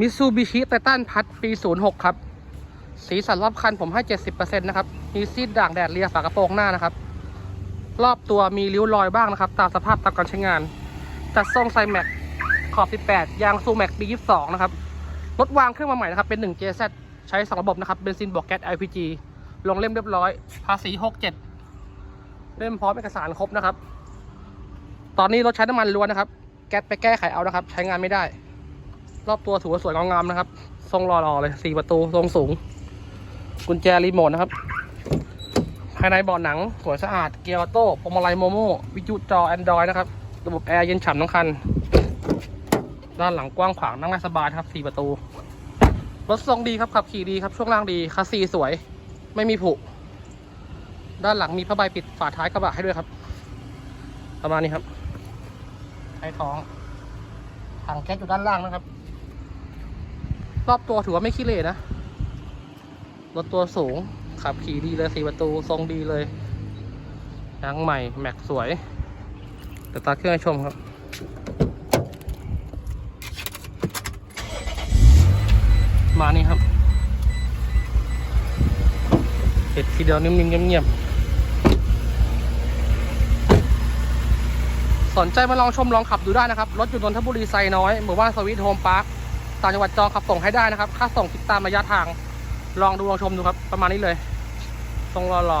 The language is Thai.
มิซูบิชิไททันพัดปี 06 ครับ สีสันรอบคันผมให้ 70%นะครับ มีซีดด่างแดดเลียฝากระโปรงหน้านะครับ รอบตัวมีริ้วรอยบ้างนะครับ ตามสภาพตามการใช้งาน จัดทรงไซแม็กขอบ 18 ยางซูแม็กปี22 นะครับ รถวางเครื่องมาใหม่นะครับ เป็น 1 JZ ใช้ 2 ระบบนะครับ เบนซินบวกแก๊ส LPG ลงเล่มเรียบร้อย ภาษี 67 เล่มพร้อมเอกสารครบนะครับ ตอนนี้รถใช้น้ำมันล้วนนะครับ แก๊สไปแก้ไขเอานะครับ ใช้งานไม่ได้ รอบตัวถือว่าสวยงามๆนะครับ ทรงหล่อๆเลย4ประตูทรงสูง กุญแจรีโมทนะครับ ภายในเบาะหนังสวยสะอาด เกียร์ออโต้พวงมาลัยโมโม่วิทยุจอ Android นะครับ ระบบแอร์เย็นฉ่ำทั้งคัน ด้านหลังกว้างขวางนั่งได้สบายครับ4ประตู รถทรงดีครับขับขี่ดีครับ ช่วงล่างดีคัสซีสวย ไม่มีผุ ด้านหลังมีผ้าใบปิดฝาท้ายกระบะให้ด้วยครับ ประมาณนี้ครับใช้ท้องถังแก๊สอยู่ด้านล่างนะครับ รอบตัวถือว่าไม่ขี้เหร่นะ รถตัวสูง ขับขี่ดีเลยสี่ประตูทรงดีเลยยางใหม่ แม็กสวยเดี๋ยวตาเครื่องให้ชมครับมานี่ครับเห็ดทีเดียวนิ่มๆเงียบๆสนใจมาลองชมลองขับดูได้นะครับ รถอยู่นนทบุรีไซน้อยหมู่บ้านสวิตโฮมพาร์ค ต่างจังหวัดจองขับส่งให้ได้นะครับ ค่าส่งคิดตามระยะทาง ลองดูลองชมดูครับ ประมาณนี้เลย ทรงรอรอ